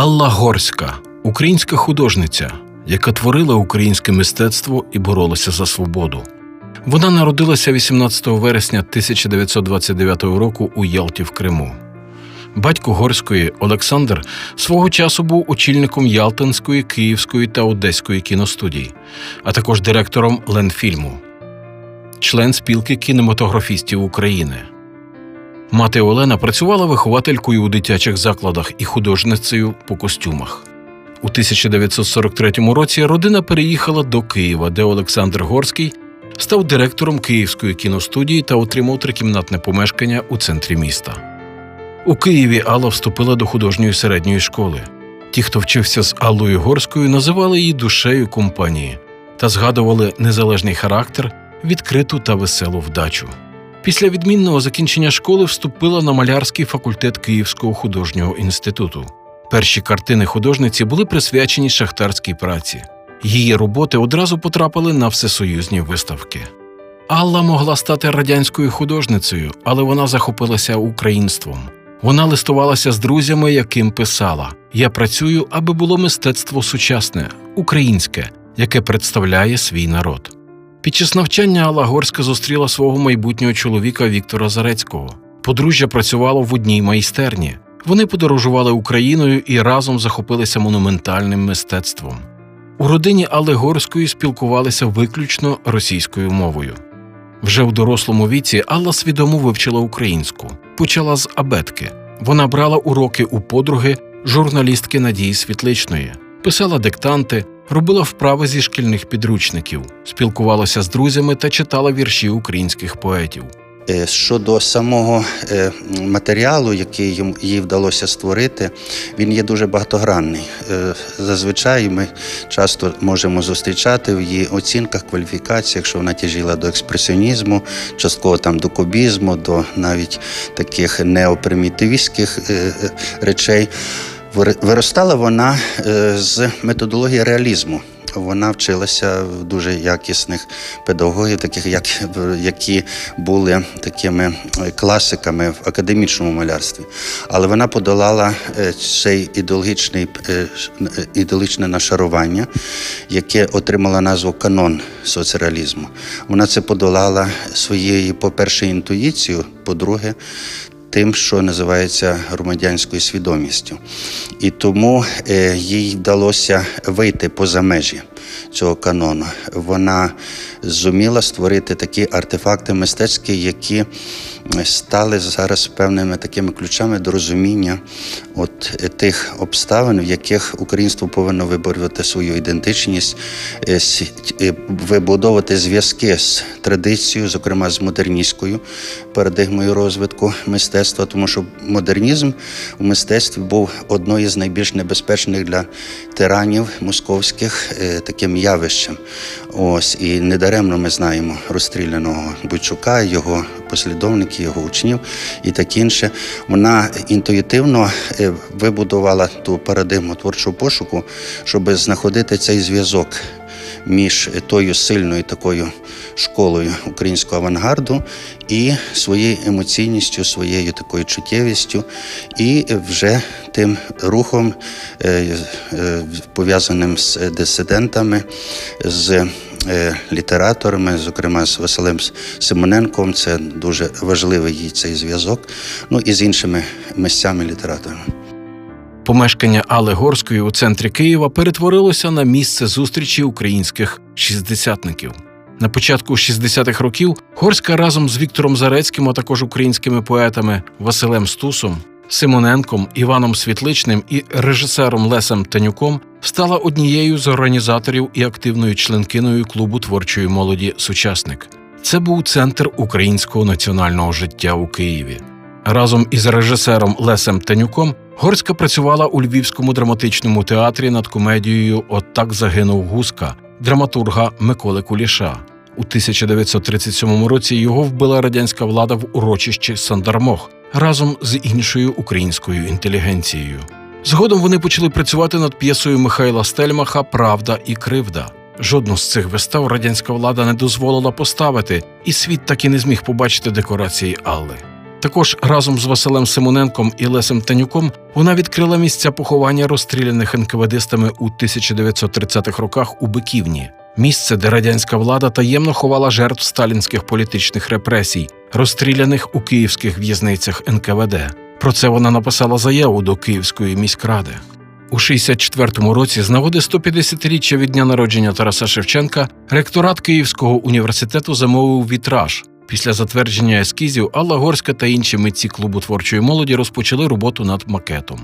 Алла Горська українська художниця, яка творила українське мистецтво і боролася за свободу. Вона народилася 18 вересня 1929 року у Ялті в Криму. Батько Горської Олександр свого часу був очільником Ялтинської, Київської та Одеської кіностудій, а також директором Ленфільму, член спілки кінематографістів України. Мати Олена працювала вихователькою у дитячих закладах і художницею по костюмах. У 1943 році родина переїхала до Києва, де Олександр Горський став директором Київської кіностудії та отримав трикімнатне помешкання у центрі міста. У Києві Алла вступила до художньої середньої школи. Ті, хто вчився з Аллою Горською, називали її душею компанії та згадували незалежний характер, відкриту та веселу вдачу. Після відмінного закінчення школи вступила на малярський факультет Київського художнього інституту. Перші картини художниці були присвячені шахтарській праці. Її роботи одразу потрапили на всесоюзні виставки. Алла могла стати радянською художницею, але вона захопилася українством. Вона листувалася з друзями, яким писала: Я працюю, аби було мистецтво сучасне, українське, яке представляє свій народ. Під час навчання Алла Горська зустріла свого майбутнього чоловіка Віктора Зарецького. Подружжя працювало в одній майстерні. Вони подорожували Україною і разом захопилися монументальним мистецтвом. У родині Алли Горської спілкувалися виключно російською мовою. Вже в дорослому віці Алла свідомо вивчила українську, почала з абетки. Вона брала уроки у подруги журналістки Надії Світличної, писала диктанти, робила вправи зі шкільних підручників, спілкувалася з друзями та читала вірші українських поетів. Е, Щодо самого е, матеріалу, який їй вдалося створити, він є дуже багатогранний. Е, Зазвичай ми часто можемо зустрічати в її оцінках, кваліфікаціях, що вона тяжіла до експресіонізму, частково там до кубізму, до навіть таких неопримітивістських речей. Вир- Виростала вона е, з методології реалізму. Вона вчилася в дуже якісних педагогів, таких як які були такими е, класиками в академічному малярстві. Але вона подолала е, цей ідеологічний ідеологічне нашарування, яке отримало назву канон соцреалізму. Вона це подолала своєю, по-перше, інтуїцією, по-друге, тим, що називається громадянською свідомістю. І тому е, їй вдалося вийти поза межі цього канону. Вона зуміла створити такі артефакти мистецькі, які стали зараз певними такими ключами до розуміння от е, тих обставин, в яких українство повинно виборювати свою ідентичність, е, е, вибудовувати зв'язки з традицією, зокрема з модерністською парадигмою розвитку мистецтва, тому що модернізм у мистецтві був одною з найбільш небезпечних для тиранів московських е, таким явищем. Ось і недаремно ми знаємо розстріляного Бойчука, його послідовників, його учнів і таке інше. Вона інтуїтивно е, вибудувала ту парадигму творчого пошуку, щоб знаходити цей зв'язок між тою сильною такою школою українського авангарду і своєю емоційністю, своєю такою чуттєвістю, і вже тим рухом, е, е, пов'язаним з дисидентами, з е, літераторами, зокрема з Василем Симоненком. Це дуже важливий їй цей зв'язок. Ну і з іншими місцями літераторами. Помешкання Алли Горської у центрі Києва перетворилося на місце зустрічі українських шістдесятників. На початку 60-х років Горська разом з Віктором Зарецьким, а також українськими поетами Василем Стусом, Симоненком, Іваном Світличним і режисером Лесем Танюком стала однією з організаторів і активною членкиною клубу творчої молоді Сучасник. Це був центр українського національного життя у Києві. Разом із режисером Лесем Танюком Горська працювала у Львівському драматичному театрі над комедією От так загинув Гуска драматурга Миколи Куліша. У 1937 році його вбила радянська влада в урочищі Сандармох разом з іншою українською інтелігенцією. Згодом вони почали працювати над п'єсою Михайла Стельмаха Правда і кривда. Жодну з цих вистав радянська влада не дозволила поставити, і світ так і не зміг побачити декорації Алли. Також разом з Василем Симоненком і Лесем Танюком вона відкрила місця поховання розстріляних НКВДистами у 1930-х роках у Биківні, місце, де радянська влада таємно ховала жертв сталінських політичних репресій, розстріляних у київських в'язницях НКВД. Про це вона написала заяву до Київської міськради. У 64-му році, з нагоди 150-річчя від дня народження Тараса Шевченка, ректорат Київського університету замовив вітраж. Після затвердження ескізів Алла Горська та інші митці клубу творчої молоді розпочали роботу над макетом.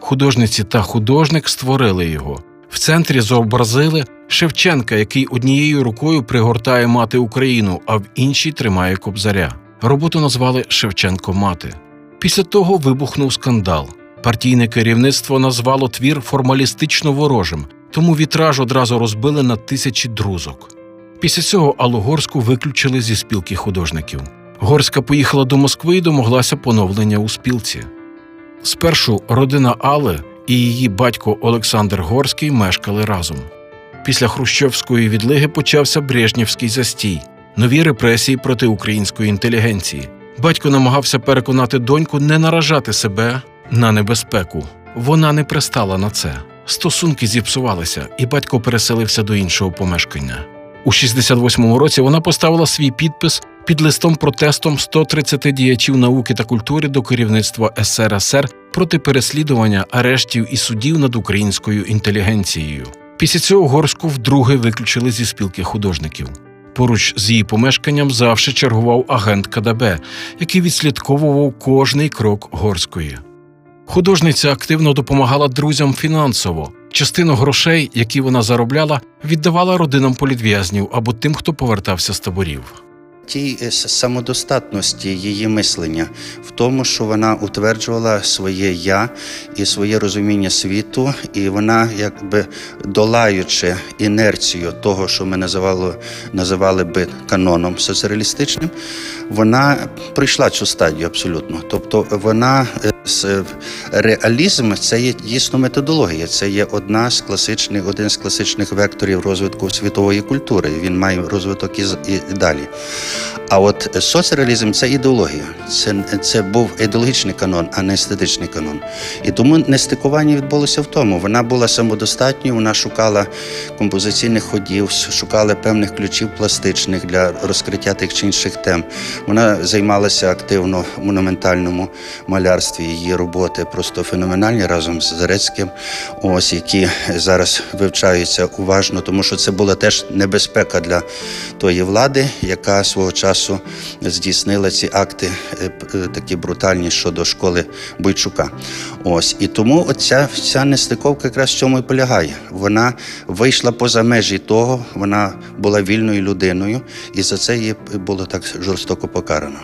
Художниці та художник створили його. В центрі зобразили Шевченка, який однією рукою пригортає мати Україну, а в іншій тримає кобзаря. Роботу назвали Шевченко мати. Після того вибухнув скандал. Партійне керівництво назвало твір формалістично ворожим, тому вітраж одразу розбили на тисячі друзок. Після цього Аллу Горську виключили зі спілки художників. Горська поїхала до Москви і домоглася поновлення у спілці. Спершу родина Алли і її батько Олександр Горський мешкали разом. Після Хрущовської відлиги почався Брежнівський застій, нові репресії проти української інтелігенції. Батько намагався переконати доньку не наражати себе на небезпеку. Вона не пристала на це. Стосунки зіпсувалися, і батько переселився до іншого помешкання. У 68-му році вона поставила свій підпис під листом протестом 130 діячів науки та культури до керівництва СРСР проти переслідування, арештів і судів над українською інтелігенцією. Після цього горську вдруге виключили зі спілки художників. Поруч з її помешканням завжди чергував агент КДБ, який відслідковував кожний крок горської. Художниця активно допомагала друзям фінансово. Частину грошей, які вона заробляла, віддавала родинам політв'язнів або тим, хто повертався з таборів. Тій е, самодостатності її мислення в тому, що вона утверджувала своє я і своє розуміння світу, і вона, якби долаючи інерцію того, що ми називали, називали би каноном соціалістичним, вона пройшла цю стадію абсолютно. Тобто вона е, реалізм це є дійсно методологія. Це є одна з класичних, один з класичних векторів розвитку світової культури. Він має розвиток і, і далі. А от соцреалізм це ідеологія. Це, це був ідеологічний канон, а не естетичний канон. І тому нестикування відбулося в тому. Вона була самодостатньою, вона шукала композиційних ходів, шукала певних ключів пластичних для розкриття тих чи інших тем. Вона займалася активно в монументальному малярстві. Її роботи просто феноменальні разом з Зарецьким, ось які зараз вивчаються уважно, тому що це була теж небезпека для тої влади, яка свого часу здійснила ці акти е, е, такі брутальні щодо школи Бойчука. Ось і тому оця ця нестиковка якраз в цьому і полягає. Вона вийшла поза межі того, вона була вільною людиною, і за це її було так жорстоко покарано.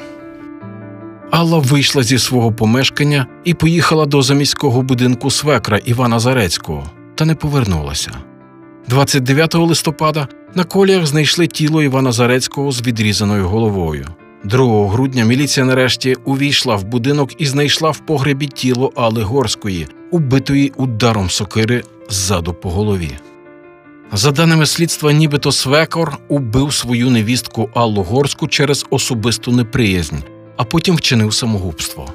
Алла вийшла зі свого помешкання і поїхала до заміського будинку свекра Івана Зарецького, та не повернулася. 29 листопада на коліях знайшли тіло Івана Зарецького з відрізаною головою. 2 грудня міліція нарешті увійшла в будинок і знайшла в погребі тіло Алли Горської, убитої ударом сокири ззаду по голові. За даними слідства, нібито свекор убив свою невістку Аллу Горську через особисту неприязнь, а потім вчинив самогубство.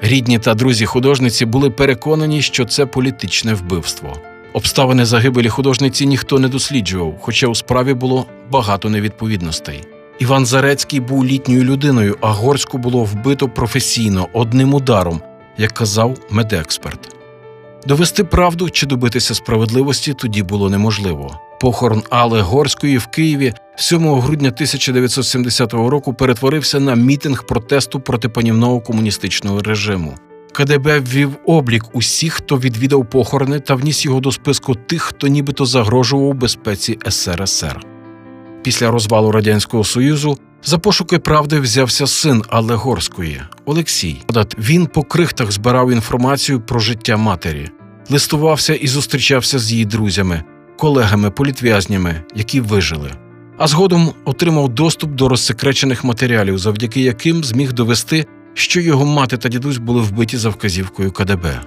Рідні та друзі художниці були переконані, що це політичне вбивство. Обставини загибелі художниці ніхто не досліджував, хоча у справі було багато невідповідностей. Іван Зарецький був літньою людиною, а горську було вбито професійно одним ударом, як казав медексперт. Довести правду чи добитися справедливості тоді було неможливо. Похорон Алли Горської в Києві 7 грудня 1970 року перетворився на мітинг протесту проти панівного комуністичного режиму. КДБ ввів облік усіх, хто відвідав похорони, та вніс його до списку тих, хто нібито загрожував безпеці СРСР. Після розвалу Радянського Союзу за пошуки правди взявся син Алли Горської Олексій. Він по крихтах збирав інформацію про життя матері, листувався і зустрічався з її друзями, колегами, політв'язнями, які вижили. А згодом отримав доступ до розсекречених матеріалів, завдяки яким зміг довести, що його мати та дідусь були вбиті за вказівкою КДБ.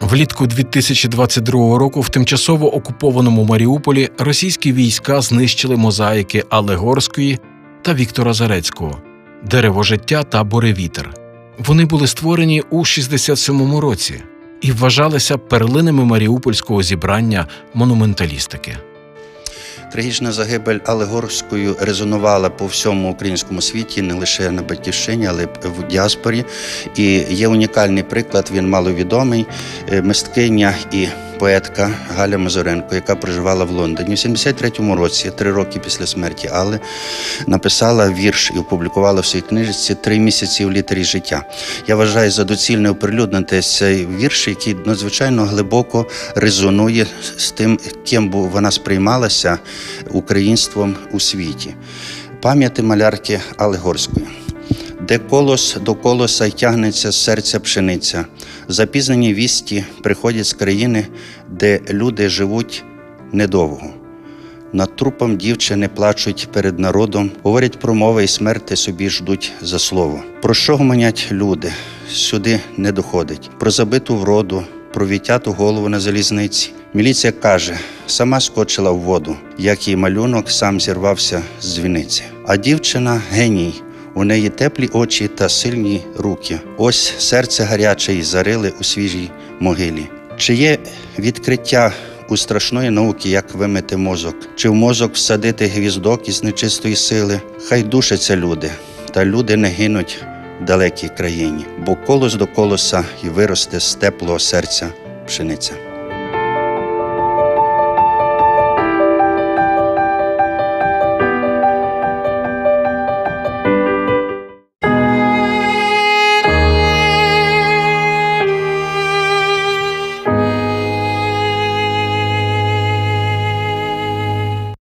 Влітку 2022 року в тимчасово окупованому Маріуполі російські війська знищили мозаїки Алли Горської та Віктора Зарецького. Дерево життя та Боревітер. Вони були створені у 67-му році і вважалися перлинами маріупольського зібрання монументалістики. Трагічна загибель Алегорською резонувала по всьому українському світі, не лише на батьківщині, але й в діаспорі. І є унікальний приклад, він маловідомий. Е, Мисткиня і поетка Галя Мазуренко, яка проживала в Лондоні. У 73-му році, три роки після смерті Алли, написала вірш і опублікувала в своїй книжці три місяці в літері життя. Я вважаю за доцільне оприлюднити цей вірш, який надзвичайно глибоко резонує з тим, ким вона сприймалася українством у світі. Пам'яті малярки Алли Горської. Де колос до колоса й тягнеться з серця пшениця, запізнені вісті приходять з країни, де люди живуть недовго. Над трупом дівчини плачуть перед народом, говорять про мови і смерти собі ждуть за слово. Про що гомонять люди? Сюди не доходить. Про забиту вроду, про відтяту голову на залізниці. Міліція каже, сама скочила в воду, як її малюнок сам зірвався з дзвіниці. А дівчина геній. У неї теплі очі та сильні руки. Ось серце гаряче й зарили у свіжій могилі. Чи є відкриття у страшної науки, як вимити мозок, чи в мозок всадити гвіздок із нечистої сили? Хай душаться люди, та люди не гинуть в далекій країні, бо колос до колоса і виросте з теплого серця пшениця.